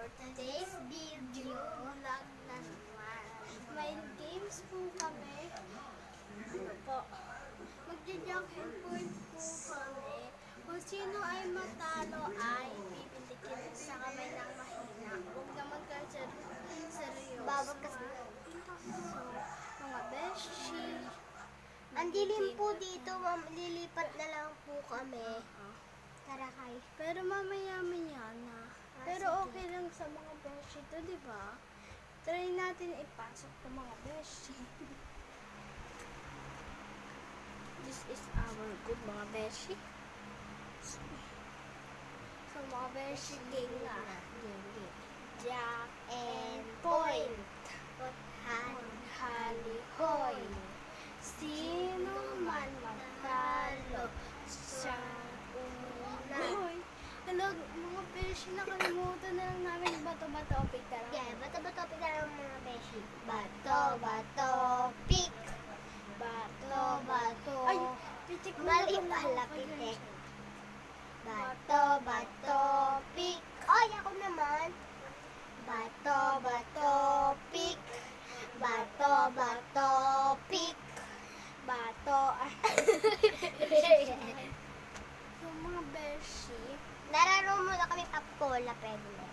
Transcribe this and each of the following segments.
For today's video, vlog na naman. May games po kami. Ano po? Point po kami. Kung sino ay matalo ay pipitikin sa kamay ng mahina. Huwag naman ka ser- seryoso. Babakas So, mga beshi. Ang dilim po dito, ma'am. Lilipat na lang po kami. Tara kay. Pero mamaya-maya na. Pero okay lang sa mga beshi to, di ba? Try natin ipasok ng mga beshi. This is our good mga beshi. So, mga beshi, game na. Jack and point. Han. Hali, hoy. Sino man matalo una. Hello, mga beshi, nakalimutan na lang namin bato-bato pita lang. Yeah, bato-bato pita lang mga beshi. Bato, bato, pick. Bato, bato. Ay, pitik mo Mali na pala. Bato, bato, pick. Ay, ako naman. Bato, bato, pick. Bato, bato, pick. Bato. Ay, yung mga beshi, Nararo muna kami papola, pwede na.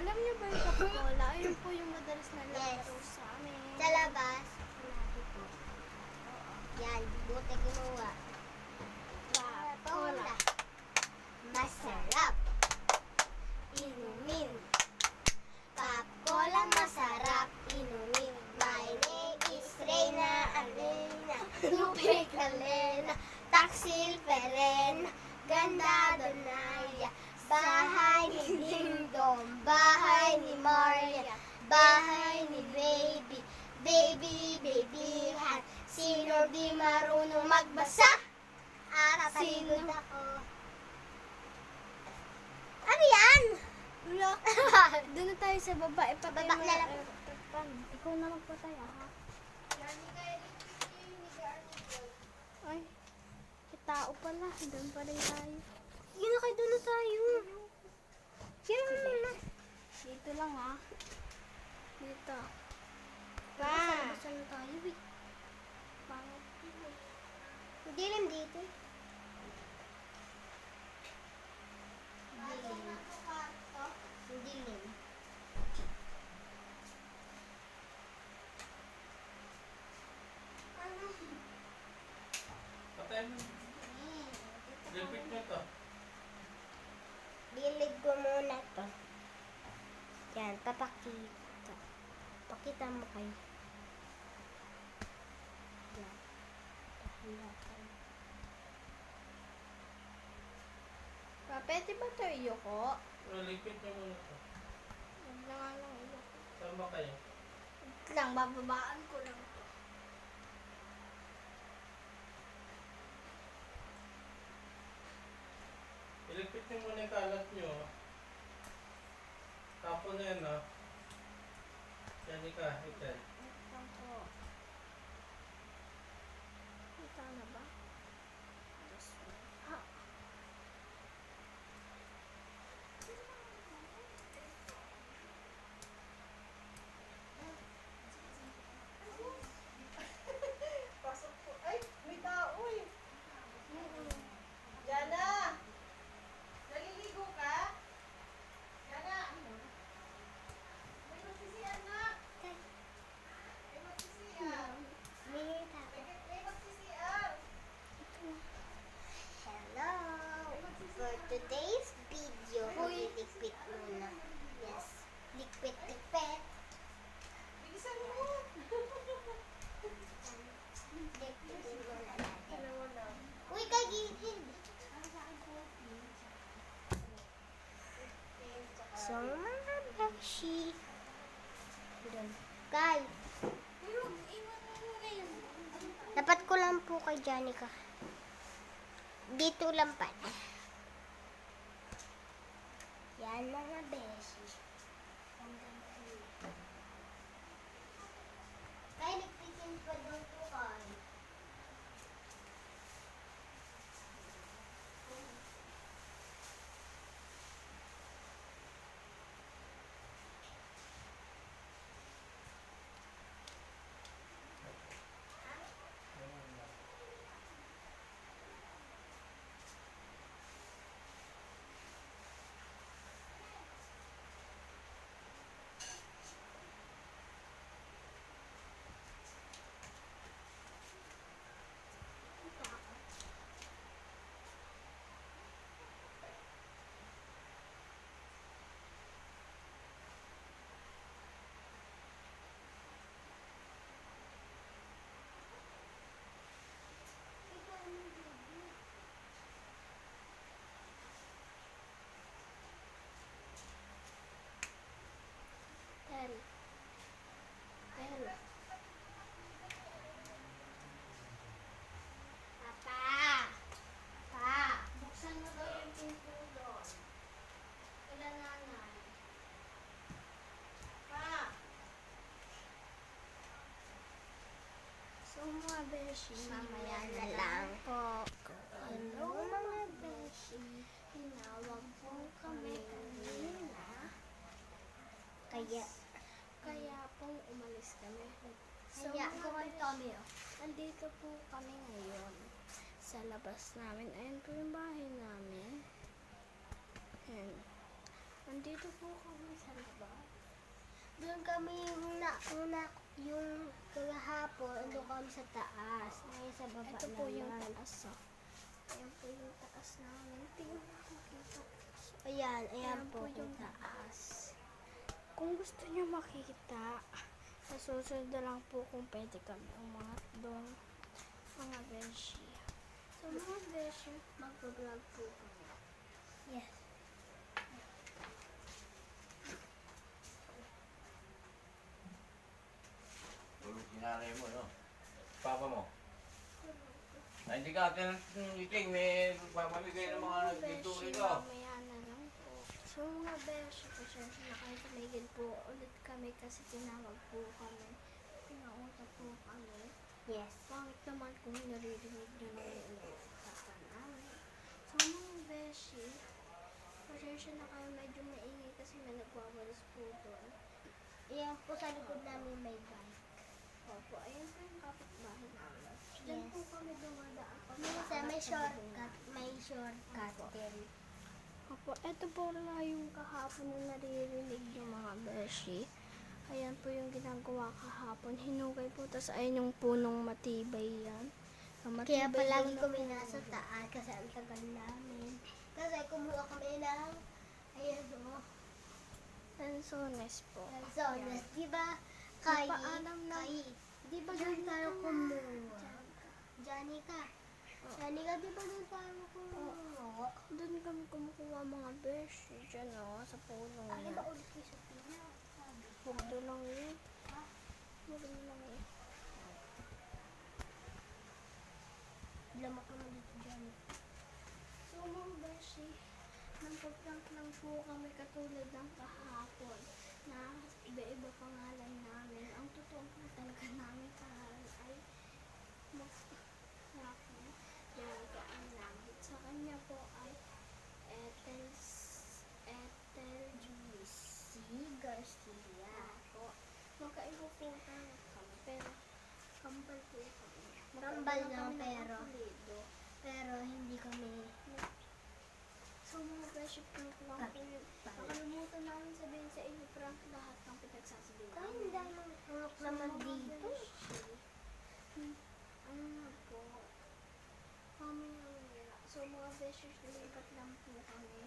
alam niyo ba yung Coca-Cola? Ayun po yung madalas na Yes. laro sa amin. Sa labas. Malapit po. Yan, buti kinuha. Papola. Masarap. Inumin. Papola masarap. Inumin. My name is Reyna Alena. Lupig Alena. Taksil Perena. Ganda Donaya. Bahay ni Dingdong. Bahay ni Maria. Bahay ni Baby. Baby, baby, hat. Sino di marunong magbasa? Ah, Sino? ako. Ano yan? Doon na tayo sa baba. Ipatay Baba mo na lang. Ikaw na magpatay, ha? Ay, may tao pala. Doon pa rin tayo. Yun na kayo, doon na tayo. Yan na. Dito lang, ha? Dito. Pa. Basta na tayo, eh. Pangit. Dilim dito. Dilim. Dilim. Patay mo. Repeat mo to. Dilig ko muna to. Yan, papakita. Pakita mo kayo. Yan. Pakita kayo. Pa, pwede ba ito iyoko? Repeat mo muna to. Huwag na nga lang iyoko. Sama kayo. Wait lang, bababaan ko lang to. Iligpit nyo muna yung kalat nyo. Tapon na yan, ha? 那าฬิก kay Janica. Dito lang pa. beshi, mamaya na lang po. Hello mga beshi, hinawag po kami kanina. Kaya, kaya po umalis kami. So, kaya po kami. Oh. Nandito po kami ngayon. Sa labas namin, ayun po yung bahay namin. Ayan. Nandito po kami sa labas. Doon kami na una yung kahapon, doon kami sa taas. Ngayon sa baba Ito po yung naman. taas. Oh. Ayan po yung taas namin. Ayan, ayan Ayan po, po yung yung taas. Kung gusto niyo makita, sa susunod na lang po kung pwede kami umangat doon. Mga beshi. So mga beshi, mag-vlog po kami. Yes. Tulog si nanay mo, no? Papa mo. Ay, hindi ka atin ng iting. May papamigay ng mga dito beshi, rito. mamaya na lang po. So mga beshi, pasensya na kayo tumigil po ulit kami kasi tinawag po kami. Pinautap po kami. Yes. Pangit naman kung naririnig nyo na yung usapan namin. So mga beshi, pasensya na kayo medyo maingay kasi may nagwawalis po doon. Ayan po sa likod namin may bike. Opo, ayun po yung kapitbahay namin. Diyan Yes. po kami dumadaan. pag Minsan may shortcut, may shortcut din. Opo, eto po na yung kahapon na naririnig yung mga beshi. Ayan po yung ginagawa kahapon. Hinugay po, tas ayun yung punong matibay yan. Ang Kaya matibay palagi daw na kami nasa taas kasi ang tagal namin. Kasi kumuha kami ng, ayan o, Lanzones po. Lanzones. Di ba? Kay, Nagpaalam na- kay, di ba doon tayo kumuha? Ka. Johnny ka, di ba doon tayo kumuha? Doon kami kumukuha mga beshi. Diyan o, sa punong Ano ba ulit kay Sophia? Huwag doon lang yun. Huwag doon lang yun. Lamak naman dito, Johnny. So mga beshi, nagpa-prank lang po kami katulad ng kahapon na iba-iba pangalan namin. Ang totoo po talaga namin pangalan ay mas Rocky Jerica ang langit. Sa kanya po ay Ethel, Ethel Juice. Si Garcia. Po. Magkaiba po tayo kami, pero kambal po kami. Kambal Magkaiba lang, kami ng pero apelido. Pero hindi kami So mga beshi, prank lang po yun. Nakalimutan namin sabihin sa inyo, prank lahat ng pinagsasabihin Ay, namin. hindi naman pulok naman dito. Hmm, Ano na po? Kami na So mga beshi, nalipat lang po kami.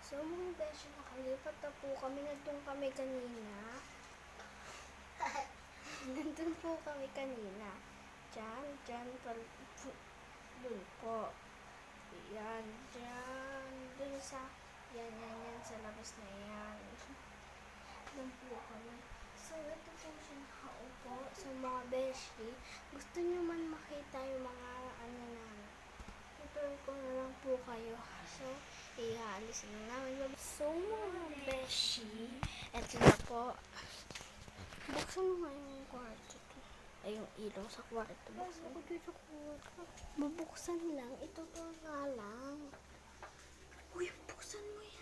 So mga beshi, nakalipat na po kami. Nandun kami kanina. Nandun po kami kanina. Diyan, diyan, pal, dun po. Yan, diyan, dun sa, yan, yan, yan, sa labas na yan. Dun po kami. So, ito po siya nakaupo sa mga beshi. Gusto niyo man makita yung mga ano namin. Tutuloy ko na lang po kayo. So, iaalis na namin. So, mga beshi, eto na po. Buksan mo nga yung kwarto to. Ay, yung ilaw sa kwarto. Buksan ko dito kwarto. Bubuksan lang. Ito to nga lang. Uy, buksan mo yan.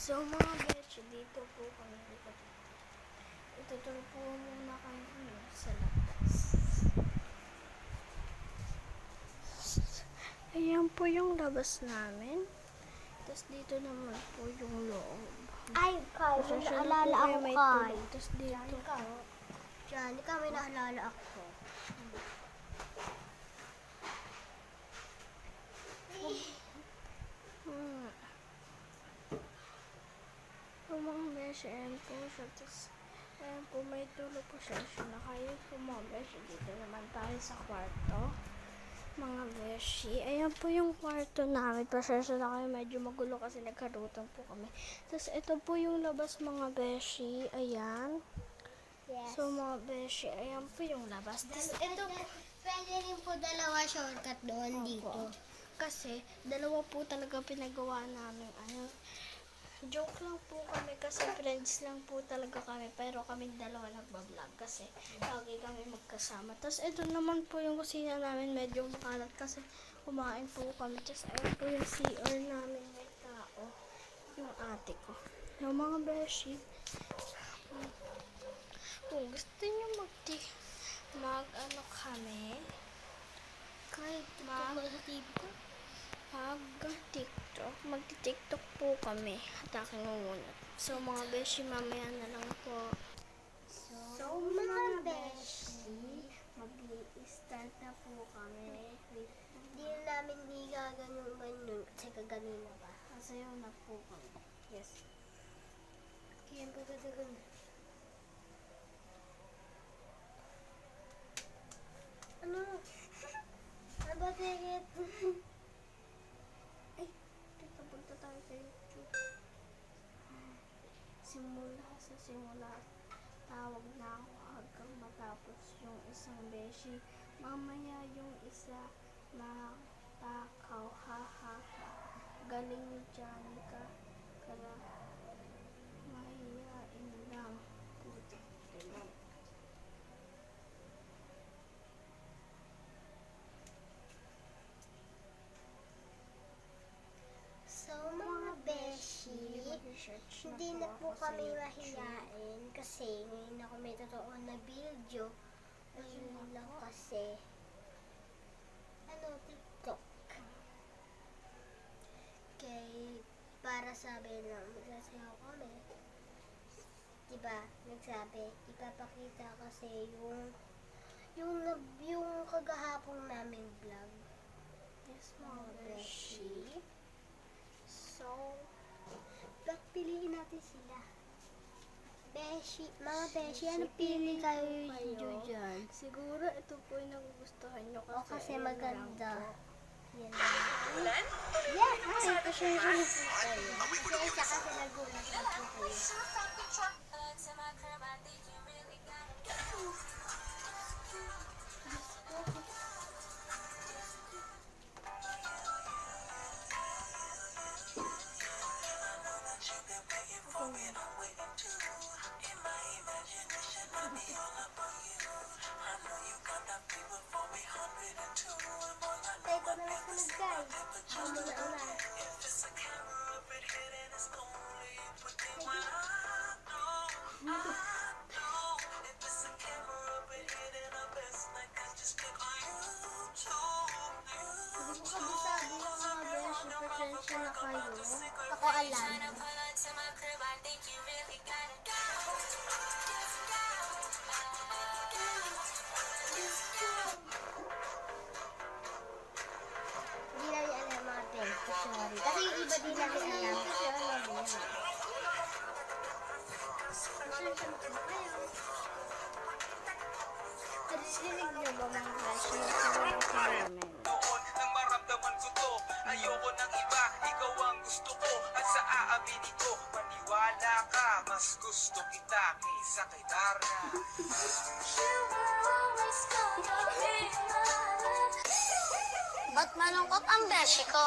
So, mga betch, dito po kami dito. Ituturo po muna kami ano, sa labas. Ayan po yung labas namin. Tapos dito naman po yung loob. Ay, Pasensya na naalala ako, tulog. Tapos dito po. Johnny ka, may naalala ako. Hmm. Yung mga ayan po siya. Tapos, ayan po, may tulog po siya. Siya na kayo po mga besh. Dito naman tayo sa kwarto. Mga beshi. Ayan po yung kwarto namin. Pasensya na kayo, medyo magulo kasi nagkarutan po kami. Tapos, ito po yung labas mga beshi. Ayan. Yes. So, mga beshi, ayan po yung labas. Tapos, ito, pwede rin po dalawa shortcut doon dito. Kasi, dalawa po talaga pinagawa namin. Ano, joke lang po kami kasi friends lang po talaga kami. Pero kami dalawa nagbablog kasi lagi kami magkasama. Tapos, ito naman po yung kusina namin. Medyo makalat kasi kumain po kami. Tapos, ayun po yung CR namin may tao. Yung ate ko. Yung mga beshi, kung gusto niyo mag mag ano kami, Kahit Ma? ito sa TV ko. Mag TikTok, mag TikTok po kami. At aking ngungunat. So mga beshi, mamaya na lang po. So, mga beshi, mag-start na po kami. Hindi na namin igaganon-ganon kasi kaganon na ba? Masayaw na po kami. Yes. Kaya ang pagkadagan. Ano? Ano ba ticket? Ay, teka, punta tayo sa YouTube. Simula sa simula. Tawag na ako hanggang matapos yung isang beshi. Mamaya yung isa na takaw. Ha ha ha. Galing ni Janica. Kaya mahihain lang. Puti. Ganun. So, mga Mag-research hindi na po ako sa kami mahiyain kasi ngayon ako may totoo na video. Ayun lang kasi. Ano, TikTok. Kay, para sabi lang, magsasayaw kami. Diba, nagsabi, ipapakita kasi yung yung yung kagahapon namin vlog. Mga beshi. beshi. So, Ba't piliin natin sila? Beshi, mga beshi, ano pili kayo kayo. dyan? Siguro ito po yung nagugustuhan nyo kasi, O kasi maganda. Yan lang. Yeah, ay, kasi yun po kayo. Kasi isa kasi nagulat na Pasensya na kayo. Ako alam. Hindi namin alam mga beshi, sorry. Kasi yung iba din namin alam. Kasi alam mo yun. Pasensya na kayo. Naririnig niyo ba mga. Noon nang maramdaman ko to Ayoko ng aaminin ko, maniwala ka Mas gusto kita kaysa kay Darna Ba't malungkot ang beshi ko?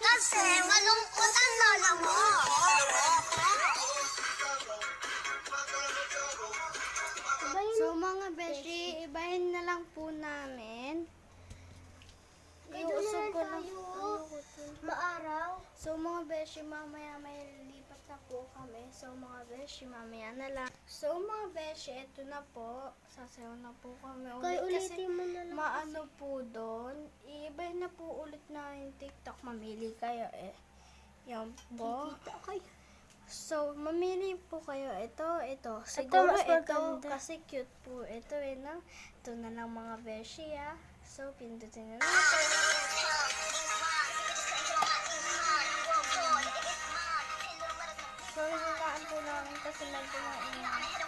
Kasi malungkot ang lola mo. So mga beshi, ibahin na lang po namin. Kaya Yung na usog ko to. Maaraw. So mga beshi, mamaya may lipat na po kami. So mga beshi, mamaya na lang. So mga beshi, ito na po. Sasayaw na po kami Kaya ulit. Kasi ulitin mo na lang. maano po doon. Iibahin na po ulit na yung TikTok. Mamili kayo eh. Yan po. Kita kayo. So, mamili po kayo. Ito, ito. Siguro ito, maganda. kasi cute po. Ito eh, no? Ito na lang mga beshi, ah. So, pindutin na lang po namin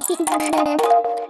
Thank you.